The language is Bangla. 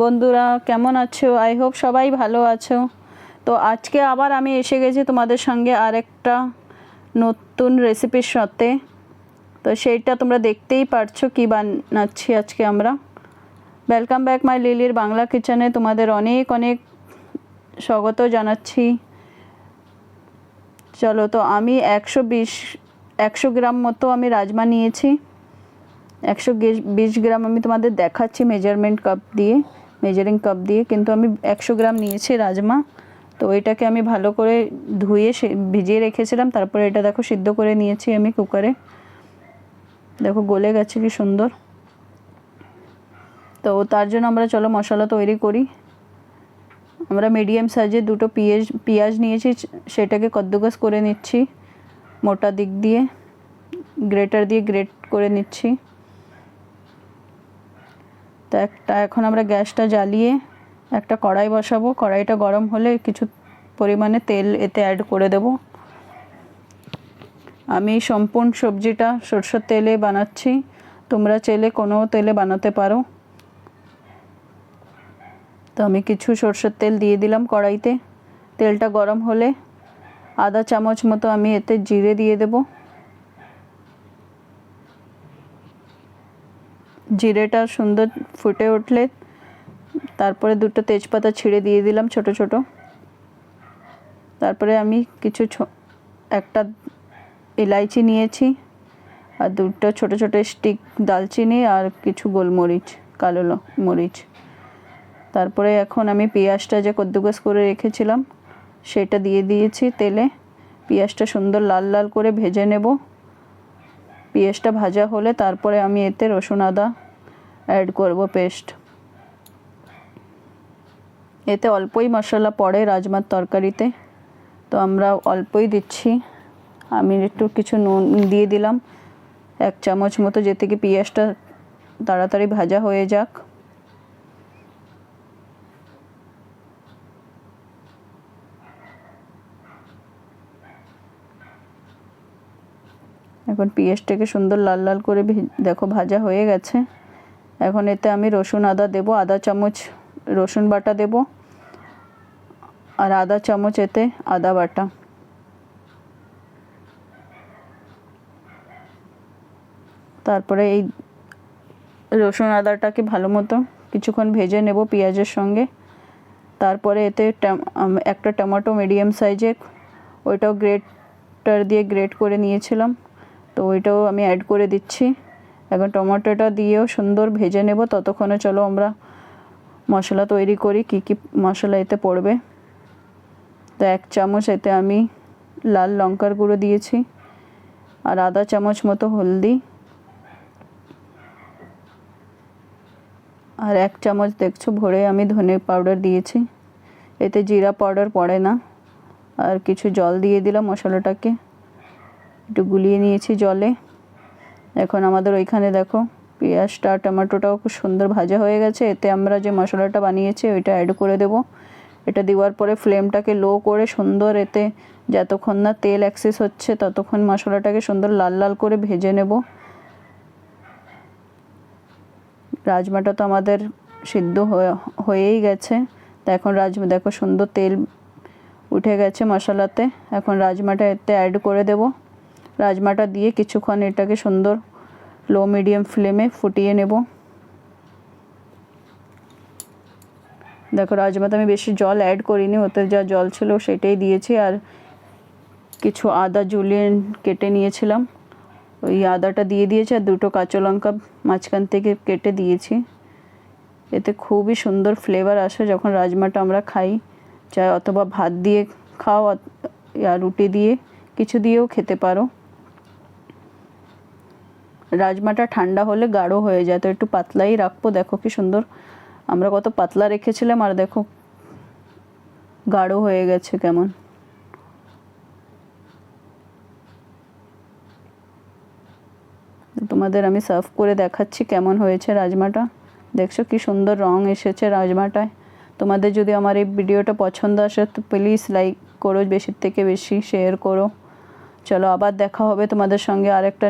বন্ধুরা, কেমন আছো? আই হোপ সবাই ভালো আছো। তো আজকে আবার আমি এসে গেছি তোমাদের সঙ্গে আরেকটা নতুন রেসিপির সাথে। তো সেইটা তোমরা দেখতেই পারছ কী বানাচ্ছি আজকে আমরা। ওয়েলকাম ব্যাক মাই লিলির বাংলা কিচেনে তোমাদের অনেক অনেক স্বাগত জানাচ্ছি। চলো তো আমি একশো বিশ, একশো গ্রাম মতো আমি রাজমা নিয়েছি। একশো বিশ গ্রাম আমি তোমাদের দেখাচ্ছি মেজারমেন্ট কাপ দিয়ে মেজারিং কাপ দিয়ে, কিন্তু আমি একশো গ্রাম নিয়েছি রাজমা। তো এটাকে আমি ভালো করে ধুয়ে ভিজিয়ে রেখেছিলাম, তারপরে এটা দেখো সিদ্ধ করে নিয়েছি আমি কুকারে। দেখো গলে গেছে কি সুন্দর। তো তার জন্য আমরা চলো মশলা তৈরি করি। আমরা মিডিয়াম সাইজে দুটো পেঁয়াজ পেঁয়াজ নিয়েছি, সেটাকে কদ্দুকাস করে নিচ্ছি, মোটা দিক দিয়ে গ্রেটার দিয়ে গ্রেট করে নিচ্ছি। তো একটা এখন আমরা গ্যাসটা জ্বালিয়ে একটা কড়াই বসাবো। কড়াইটা গরম হলে কিছু পরিমাণে তেল এতে অ্যাড করে দেব। আমি সম্পূর্ণ সবজিটা সরষের তেলে বানাচ্ছি। তোমরা চেলে কোনো তেলে বানাতে পারো। তো আমি কিছু সরষের তেল দিয়ে দিলাম কড়াইতে। তেলটা গরম হলে আধা চামচ মতো আমি এতে জিরে দিয়ে দেব। জিরেটা সুন্দর ফুটে উঠলে তারপরে দুটো তেজপাতা ছিঁড়ে দিয়ে দিলাম ছোট ছোট। তারপরে আমি কিছু একটা এলাইচি নিয়েছি আর দুটো ছোট ছোট স্টিক দালচিনি আর কিছু গোলমরিচ, কালো মরিচ। তারপরে এখন আমি পেঁয়াজটা যে কদ্দুকাস করে রেখেছিলাম, সেটা দিয়ে দিয়েছি তেলে। পেঁয়াজটা সুন্দর লাল লাল করে ভেজে নেব। পেঁয়াজটা ভাজা হলে তারপরে আমি এতে রসুন আদা অ্যাড করব পেস্ট। এতে অল্পই মশলা পড়ে রাজমার তরকারিতে। তো আমরা অল্পই দিচ্ছি। আমি একটু কিছু নুন দিয়ে দিলাম। এক চামচ মতো যেতে কি পেঁয়াজটা তাড়াতাড়ি ভাজা হয়ে যাক। এখন পেঁয়াজটাকে সুন্দর লাল লাল করে দেখো ভাজা হয়ে গেছে। এখন এতে আমি রসুন, আদা দেব, আদা চামচ রসুন বাটা দেব। আর আদা চামচ এতে আদা বাটা। তারপরে এই রসুন, আদাটাকে ভালো মতো কিছুক্ষণ ভেজে নেব পেঁয়াজের সঙ্গে। তারপরে এতে একটা টমেটো মিডিয়াম সাইজে ওইটাও গ্রেটার দিয়ে গ্রেট করে নিয়েছিলাম। তো ওইটাও আমি অ্যাড করে দিচ্ছি। এখন টমেটোটা দিয়েও সুন্দর ভেজে নেব। ততক্ষণে চলো আমরা মশলা তৈরি করি, কী কী মশলা এতে পড়বে। তো এক চামচ এতে আমি লাল লঙ্কার গুঁড়ো দিয়েছি আর আধা চামচ মতো হলদি আর এক চামচ দেখছ ভরে আমি ধনে পাউডার দিয়েছি। এতে জিরা পাউডার পড়ে না। আর কিছু জল দিয়ে দিলাম মশলাটাকে। একটু গুলিয়ে নিয়েছি জলে। এখন আমাদের ওইখানে দেখো, পেঁয়াজটা, টমেটোটাও খুব সুন্দর ভাজা হয়ে গেছে। এতে আমরা যে মশলাটা বানিয়েছি, ওইটা অ্যাড করে দেব। এটা দেওয়ার পরে ফ্লেমটাকে লো করে সুন্দর এতে যতক্ষণ না তেল অ্যাক্সেস হচ্ছে, ততক্ষণ মশলাটাকে সুন্দর লাল লাল করে ভেজে নেব। রাজমাটা তো আমাদের সিদ্ধ হয়ে- হয়েই গেছে। তো এখন রাজমা দেখো সুন্দর তেল উঠে গেছে মশলাতে। এখন রাজমাটা এতে অ্যাড করে দেব। রাজমাটা দিয়ে কিছুক্ষণ এটাকে সুন্দর লো মিডিয়াম ফ্লেমে ফুটিয়ে নেব। দেখো, রাজমাতে আমি বেশি জল অ্যাড করিনি, ওতে যা জল ছিল সেটাই দিয়েছি আর কিছু আদা জুলিয়ে কেটে নিয়েছিলাম। ওই আদাটা দিয়ে দিয়েছি আর দুটো কাঁচা লঙ্কা মাঝখান থেকে কেটে দিয়েছি। এতে খুবই সুন্দর ফ্লেভার আসে যখন রাজমাটা আমরা খাই, চাই অথবা ভাত দিয়ে খাও, আর রুটি দিয়ে কিছু দিয়েও খেতে পারো। রাজমাটা ঠান্ডা হলে গাঢ় হয়ে যায়। তো একটু পাতলাই রাখব। দেখো কি সুন্দর। আমরা কত পাতলা রেখেছিলাম আর দেখো, গাঢ় হয়ে গেছে কেমন। তোমাদের আমি সার্ভ করে দেখাচ্ছি কেমন হয়েছে রাজমাটা। দেখছ কি সুন্দর রং এসেছে রাজমাটায়। তোমাদের যদি আমার এই ভিডিওটা পছন্দ আসে, তো প্লিজ লাইক করো, বেশির থেকে বেশি শেয়ার করো। চলো আবার দেখা হবে তোমাদের সঙ্গে আরেকটা